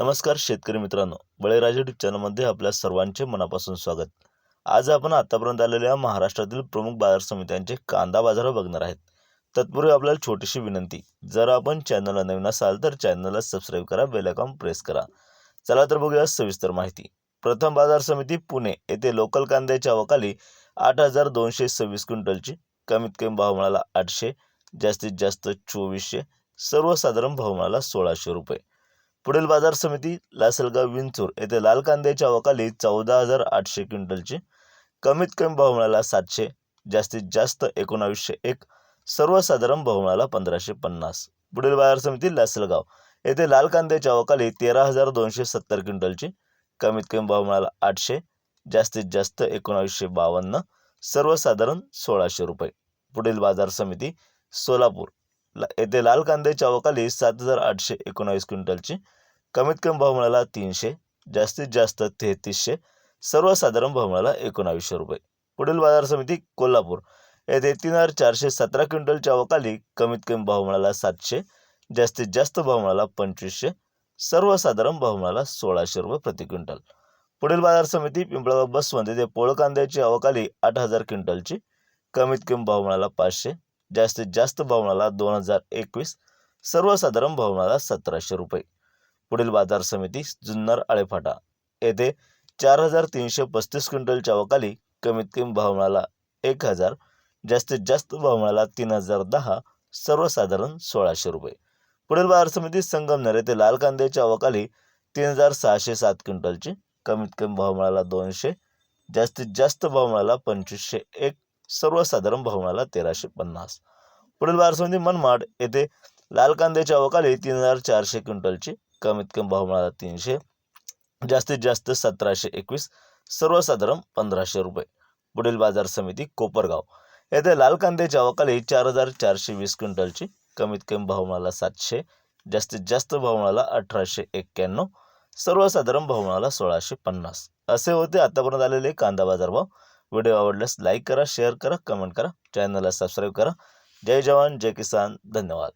नमस्कार शेतकरी मित्रांनो. बळीराजा यूट्यूब चॅनलमध्ये आपल्या सर्वांचे मनापासून स्वागत. आज आपण आतापर्यंत आलेल्या महाराष्ट्रातील प्रमुख बाजार समित्यांचे कांदा बाजार बघणार आहेत. तत्पूर्वी आपल्याला छोटीशी विनंती जर आपण चॅनलला नवीन असाल तर चॅनलला सबस्क्राईब करा बेलकॉम प्रेस करा. चला तर बघूया सविस्तर माहिती. प्रथम बाजार समिती पुणे येथे लोकल कांद्याच्या अवकाली आठ हजार दोनशे सव्वीस क्विंटलची कमीत कमी भाव मिळाला आठशे जास्तीत जास्त चोवीसशे सर्वसाधारण भाव मिळाला सोळाशे रुपये. पुढील बाजार समिती लासलगाव विंचूर येथे लाल कांद्याच्या अवकाली चौदा हजार आठशे क्विंटलची कमीत कमी भाव मिळाला सातशे जास्तीत जास्त एकोणावीसशे एक सर्वसाधारण भाव मिळाला पंधराशे पन्नास. पुढील बाजार समिती लासलगाव येथे लाल कांद्याच्या अवकाली तेरा हजार दोनशे सत्तर क्विंटलची कमीत कमी भाव मिळाला आठशे जास्तीत जास्त एकोणावीसशे बावन्न सर्वसाधारण सोळाशे रुपये. पुढील बाजार समिती सोलापूर ला येथे लाल कांद्याच्या अवकाली सात हजार आठशे एकोणावीस क्विंटलची कमीत कमी भाव मिळाला तीनशे जास्तीत जास्त तेहतीसशे सर्वसाधारण भाव मिळाला एकोणावीसशे रुपये. पुढील बाजार समिती कोल्हापूर. येथे तीन हजार चारशे सतरा क्विंटलच्या अवकाली कमीत कमी भाव मिळाला सातशे जास्तीत जास्त भाव मिळाला पंचवीसशे सर्वसाधारण भाव मिळाला सोळाशे रुपये प्रति क्विंटल. पुढील बाजार समिती पिंपळगाव बसवंत येथे पोळ कांद्याची अवकाली आठ हजार क्विंटलची कमीत कमी भाव मिळाला पाचशे जास्तीत जास्त भाव मिळाला दोन हजार एकवीस सर्वसाधारण भाव मिळाला सतराशे रुपये. पुढील बाजार समिती जुन्नर आळेफाटा येथे चार हजार तीनशे पस्तीस क्विंटलच्या अवकाली कमीत कमी भाव मिळाला एक हजार जास्तीत जास्त भाव मिळाला तीन हजार दहा सर्वसाधारण सोळाशे रुपये. पुढील बाजार समिती संगमनेर येथे लाल कांद्याच्या अवकाली तीन हजार सहाशे सात क्विंटलची कमीत कमी भाव मिळाला दोनशे जास्तीत जास्त भाव मिळाला पंचवीसशे एक सर्वसाधारण भाव मिळाला तेराशे पन्नास. पुढील बाजार समिती मनमाड येथे लाल कांद्याच्या अवकाली तीन हजार चारशे क्विंटलची कमीत कमी भाव मिळाला तीनशे जास्तीत जास्त सतराशे एकवीस सर्वसाधारण पंधराशे रुपये. पुढील बाजार समिती कोपरगाव. येथे लाल कांद्याच्या अवकाळी चार हजार चारशे वीस क्विंटलची कमीत कमी भाव मिळाला सातशे जास्तीत जास्त भाव मिळाला अठराशे एक्क्याण्णव सर्वसाधारण भाव मिळाला सोळाशे पन्नास. असे होते आतापर्यंत आलेले कांदा बाजार भाव व्हिडिओ आवडल्यास लाईक करा शेअर करा कमेंट करा चॅनलला सबस्क्राईब करा. जय जवान जय किसान. धन्यवाद.